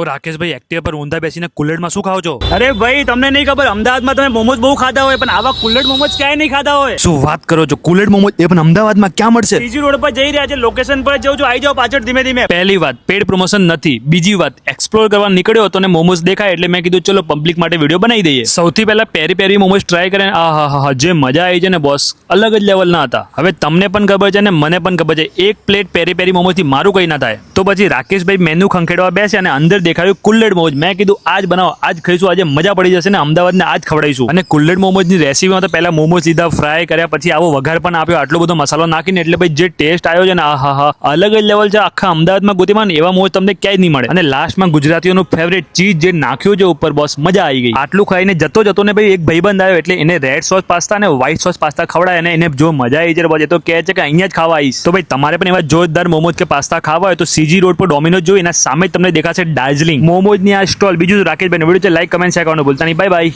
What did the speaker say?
ઓ રાકેશભાઈ Activa પર ઊંધા બેસીને કુલેડમાં શું ખાવ છો? અરે ભાઈ તમને નહીં ખબર અમદાવાદમાં તમે મોમોઝ બહુ ખાધા હોય પણ આવા કુલ્લડ મોમોઝ ક્યાંય નહીં ખાધા હોય? શું વાત કરો છો? કુલેડ મોમોજ એ પણ અમદાવાદમાં ક્યાં મળશે? બીજી રોડ પર જઈ રહ્યા છે લોકેશન પર જવું છું આવી જાઓ પાછળ ધીમે ધીમે. પહેલી વાત પેડ પ્રમોશન નથી. બીજી વાત એક્સપ્લોર કરવા નીકળ્યો હતો ને મોમોસ દેખાય એટલે મેં કીધું ચલો પબ્લિક માટે વીડિયો બનાવી દઈએ. સૌથી પહેલા પેરી પેરી મોમોઝ ટ્રાય કરે આ હા હા જે મજા આવી છે ને બોસ અલગ જ લેવલના હતા. હવે તમને પણ ખબર છે ને મને પણ ખબર છે એક પ્લેટ પેરી પેરી મોમોસથી મારું કંઈ ના થાય. તો પછી રાકેશભાઈ મેનુ ખંખેડવા બેસે અને અંદર દેખાડ્યું કુલ્લડ મોમોજ. મેં કીધું, આજ બનાવો, આજ ખાઈશું, આજે મજા પડી જશે ને અમદાવાદને આજ ખવડાવીશું. અને કુલ્લડ મોમોજની રેસીપીમાં તો પહેલા મોમોસ લીધા ફ્રાય કર્યા, પછી આવો વઘાર પણ આપ્યો, આટલો બધો મસાલો નાખીને, એટલે ભાઈ જે ટેસ્ટ આવ્યો છે ને હા હા, અલગ જ લેવલ છે. આખા અમદાવાદમાં ગોતીમાં એવા મોજ તમને ક્યાંય નહીં મળે. અને લાસ્ટમાં ગુજરાતીઓનું ફેવરેટ ચીઝ જે નાખ્યું છે ઉપર બોસ મજા આવી ગઈ. આટલું ખાઈને જતો જતો ને ભાઈ એક ભાઈબંધ આવ્યો, એટલે એને રેડ સોસ પાસ્તા અને વ્હાઈટ સોસ પાસ્તા ખવડાય અને એને જો મજા આવી છે એ તો કહે છે કે અહીંયા જ ખાવા આવીશ. તો ભાઈ તમારે પણ એવા જોરદાર મોમોજ કે પાસ્તા ખાવા હોય તો સીજી રોડ પર ડોમિનોઝ જોઈ, એના સામે તમને દેખાશે દાર્જિલિંગ. મોમોજની આ સ્ટોલ, બીજું રાકેશભાઈ વીડિયો છે. લાઈક કમેન્ટ શેર કરવાનું ભૂલતા નહીં. Bye bye